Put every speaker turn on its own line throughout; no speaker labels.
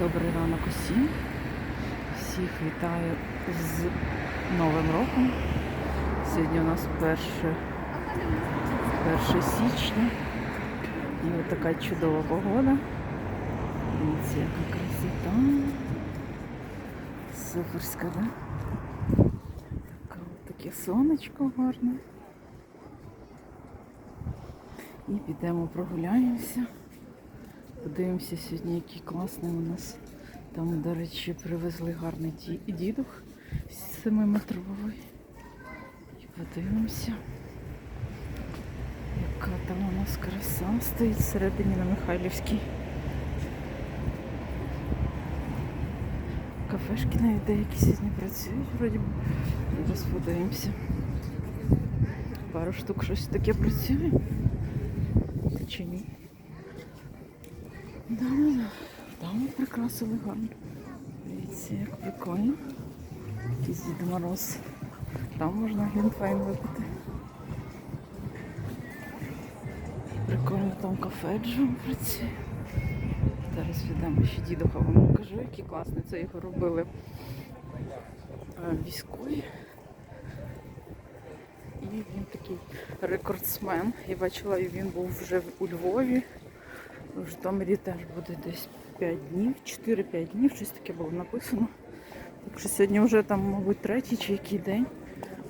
Добрий ранок усім. Всіх вітаю з Новим роком. Сьогодні у нас перше, 1 січня. І от така чудова погода. Дивіться, яка красота. Суперська, да? Така, таке сонечко гарне. І підемо прогуляємося. Подивимося сьогодні, який класний у нас. Там, до речі, привезли гарний ді- дідух 7-метровий. І подивимося, яка там у нас краса стоїть всередині на Михайлівській. Кафешки навіть деякі сьогодні працюють, вроді. би. Зараз подивимося. Пару штук щось таке працює. Чи ні? Да. Там прикрасили гарно. Дивіться, як прикольно. Якийсь Дід Мороз. Там можна глінтвейн випити. Прикольно там кафе Джо працює. Зараз віддам ще дідуха вам покажу, який класний. Це його робили військові. І він такий рекордсмен. Я бачила, він був вже у Львові. В Житомирі теж буде десь 5 днів, 4-5 днів, щось таке було написано. Так що сьогодні вже там, мабуть, третій чи який день.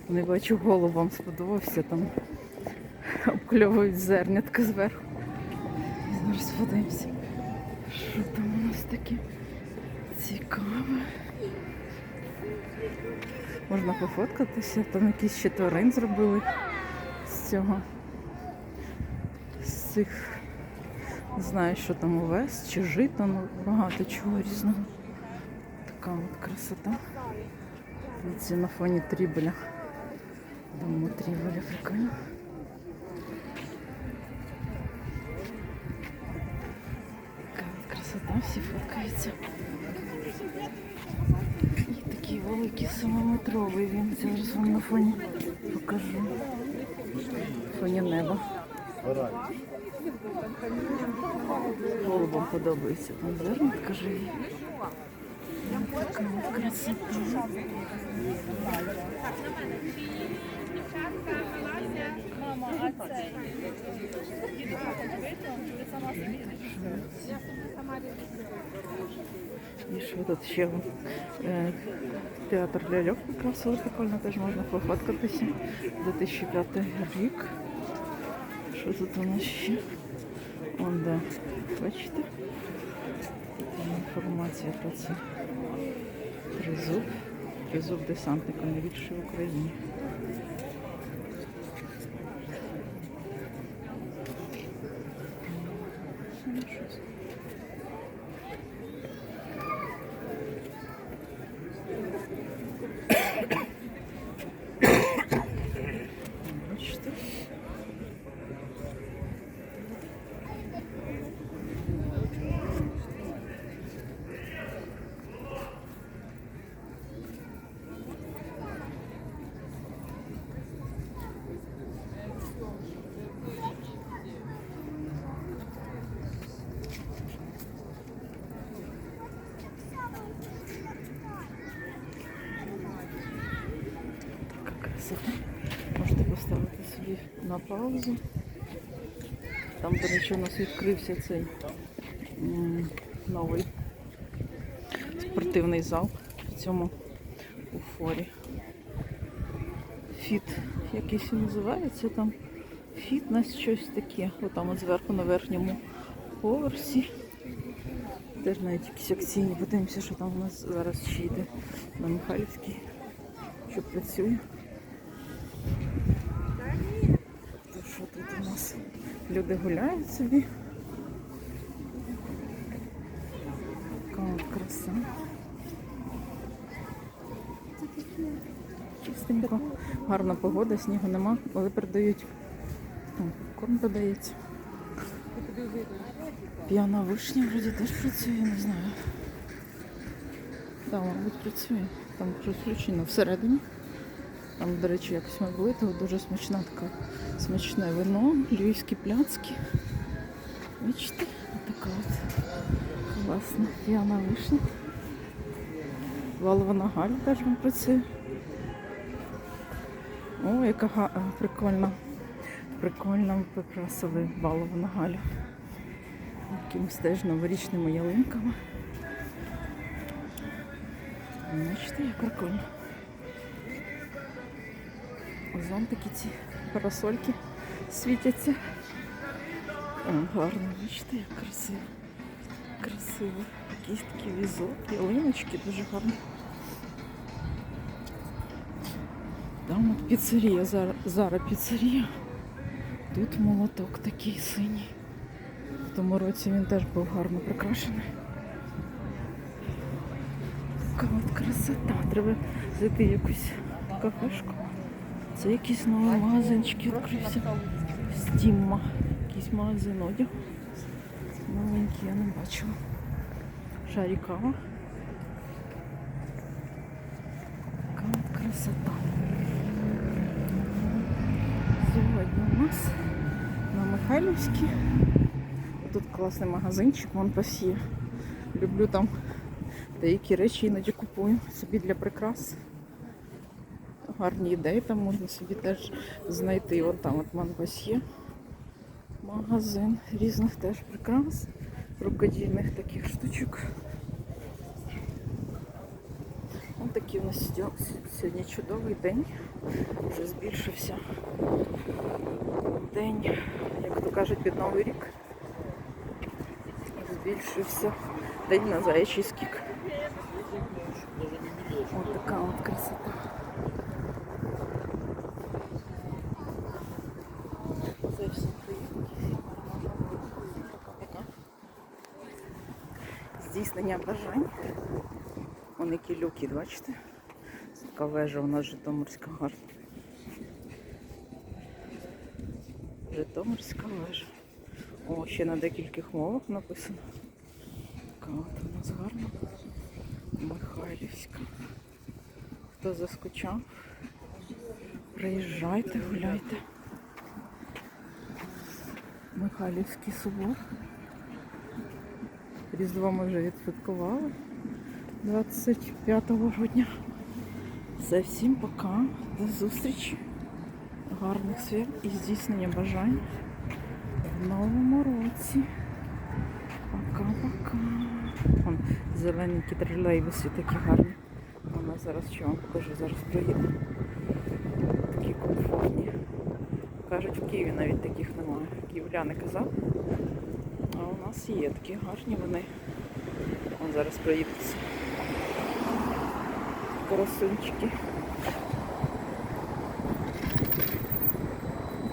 Не бачу, голубам сподобався, там обкльовують зернятка зверху. І зараз подивимося, що там у нас таке цікаве. Можна пофоткатися, там якийсь ще тварин зробили з цього. З цих не знаю, що там овес чи жито, ну багато чого різного. Така от красота. Це на фоні трібеля. Дому трібеля прикольно. Така от красота, всі фоткаються. І такий великий самометровий він. Зараз вам на фоні покажу. На фоні неба. Голубам подобається там зернятка живі. Така от красота. І що тут ще? Е, Театр ляльок прикрасили прикольно, теж можна пофоткатися. 2005 рік. Що тут у нас ще? Вон, да. Бачите? Інформація про це. Тризуб. Тризуб десантника найбільший в Україні. 10. Можете поставити собі на паузу. Там, до речі, у нас відкрився цей новий спортивний зал в цьому уфорі. Фіт якийсь називається там. Фітнес щось таке. Отам от зверху на верхньому поверсі. Теж навіть якісь акційні. Подивимося, що там у нас зараз ще йде на Михайлівській, що працює. Що тут у нас? Люди гуляють собі. Така краса. Чистенько. Гарна погода, снігу нема, але передають. О, Корм продається. П'яна вишня вроді теж працює, не знаю. Так, мабуть, працює. Там щось включено всередині. Там, до речі, якось ми були, то дуже смачна така смачне вино, львівські пляцки. Бачите, така от Класно. Діана вишня. Валова Галь теж вам працює. О, яка га- е, прикольна. Прикольно прикрасили балову Галю. Якимось теж новорічними ялинками. Бачите, як прикольно. Зонтики ці парасольки світяться. Гарно, бачите, як красиво. Красиво. Такий візок, ялиночки дуже гарно. Там от піцерія, Зара, Зара піцерія. Тут молоток такий синій. В тому році він теж був гарно прикрашений. Така от красота. Треба зайти якусь кафешку. Це якийсь новий магазинчик відкрився. Стімма. Якийсь магазин одягу. Новенький я не бачила. Шарікава. Така красота. Сьогодні у нас на Михайлівській. Тут класний магазинчик, вон пасіє. Люблю там деякі речі іноді купую собі для прикрас. Гарні ідеї там можна собі теж знайти. Вон там от Монпасьє. Магазин різних теж прикрас, рукодільних таких штучок. Ось такий у нас сьогодні чудовий день. Вже збільшився день, як то кажуть, під Новий рік. Збільшився день на заячий скік. Ось така от красота. Це всім привіт. Пока-пока. Здійснення бажань. Вон які люки, бачите? Така вежа у нас Житомирська гарна. Житомирська вежа. О, ще на декількох мовах написано. Така от у нас гарна. Михайлівська. Хто заскучав? Приїжджайте, гуляйте. Михайлівський собор. Різдво ми вже відсвяткували 25 грудня. Все, всім пока. До зустрічі. Гарних свят і здійснення бажань в новому році. Пока-пока. Вон зелененькі тролейбуси такі гарні. Вона зараз що вам покажу, зараз проїду. Такі комфортні. Кажуть, в Києві навіть таких немає. Київляни казав. У нас є такі гарні вони. Вон зараз проїдуться. Красунчики.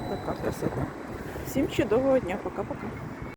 Така красота. Всім чудового дня. Пока-пока.